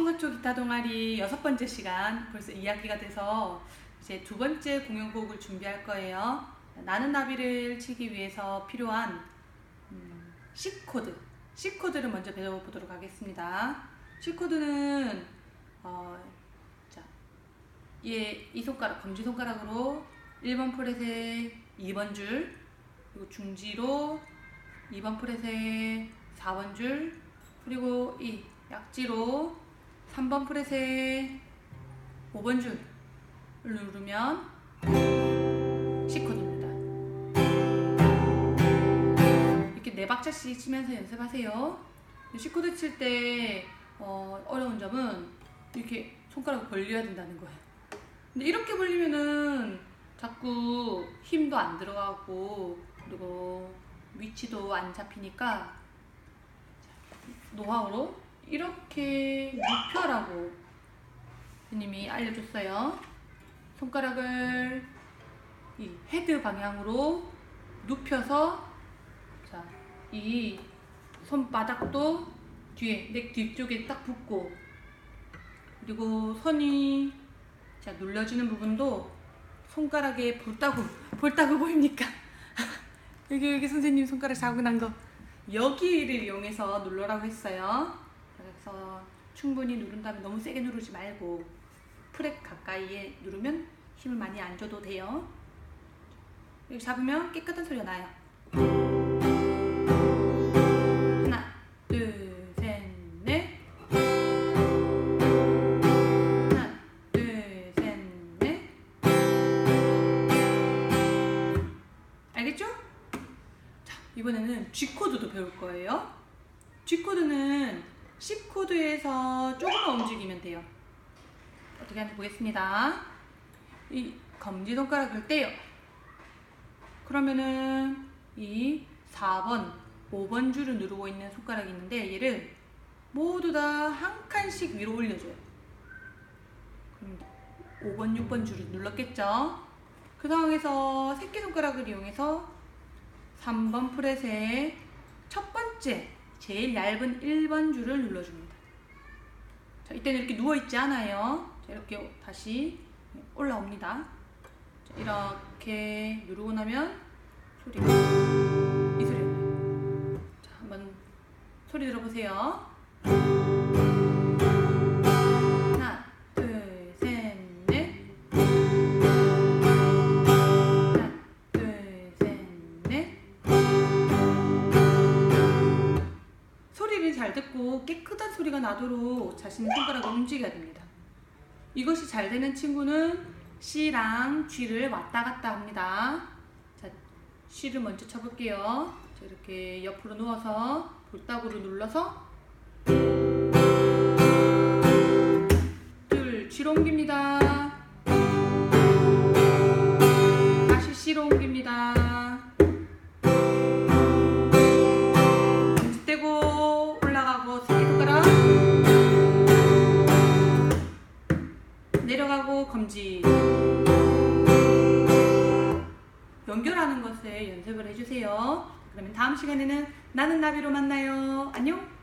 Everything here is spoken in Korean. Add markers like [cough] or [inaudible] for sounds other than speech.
엉거초 기타 동아리 여섯 번째 시간 벌써 이야기가 돼서 이제 두 번째 공연곡을 준비할 거예요. 나는 나비를 치기 위해서 필요한 음, C 코드, C 코드를 먼저 배워보도록 하겠습니다. C 코드는 어, 자, 얘, 이 손가락 검지 손가락으로 1번 프렛의 2번 줄 그리고 중지로 2번 프렛의 4번 줄 그리고 이 약지로 3번 프렛의 5번 줄을 누르면 C 코드입니다. 이렇게 네 박자씩 치면서 연습하세요. C 코드 칠 때 어, 어려운 점은 이렇게 손가락을 벌려야 된다는 거예요. 근데 이렇게 벌리면은 자꾸 힘도 안 들어가고 그리고 위치도 안 잡히니까 노하우로 이렇게 눕혀라고 선생님이 알려줬어요. 손가락을 이 헤드 방향으로 눕혀서 자, 이 손바닥도 뒤에 내 뒤쪽에 딱 붙고 그리고 손이 자 눌러주는 부분도 손가락에 볼따구 볼따구 보입니까? [laughs] 여기 여기 선생님 손가락 자국 난 거 여기를 이용해서 눌러라고 했어요. 그래서 충분히 누른 다음에 너무 세게 누르지 말고 프렛 가까이에 누르면 힘을 많이 안 줘도 돼요. 여기 잡으면 깨끗한 소리가 나요. 하나, 둘, 셋, 넷. 하나, 둘, 셋, 넷. 알겠죠? 자, 이번에는 G 코드도 배울 거예요. G 코드는 C 코드에서 조금만 움직이면 돼요. 어떻게 하는지 보겠습니다. 이 검지 손가락을 떼요. 그러면은 이 4번, 5번 줄을 누르고 있는 손가락이 있는데 얘를 모두 다 한 칸씩 위로 올려줘요. 그럼 5번, 6번 줄을 눌렀겠죠? 그 상황에서 새끼손가락을 이용해서 3번 프렛의 첫 번째, 제일 얇은 1번 줄을 눌러줍니다. 자, 이때는 이렇게 누워있지 않아요. 자, 이렇게 다시 올라옵니다. 자, 이렇게 누르고 나면 소리가 이 소리가 나요. 자, 한번 소리 들어보세요. 잘 듣고 깨끗한 소리가 나도록 자신의 손가락을 움직여야 됩니다. 이것이 잘 되는 친구는 C랑 G를 왔다 갔다 합니다. 자, C를 먼저 쳐볼게요. 자, 이렇게 옆으로 누워서 볼따구로 눌러서 연결하는 것을 연습을 해주세요. 그러면 다음 시간에는 나는 나비로 만나요. 안녕.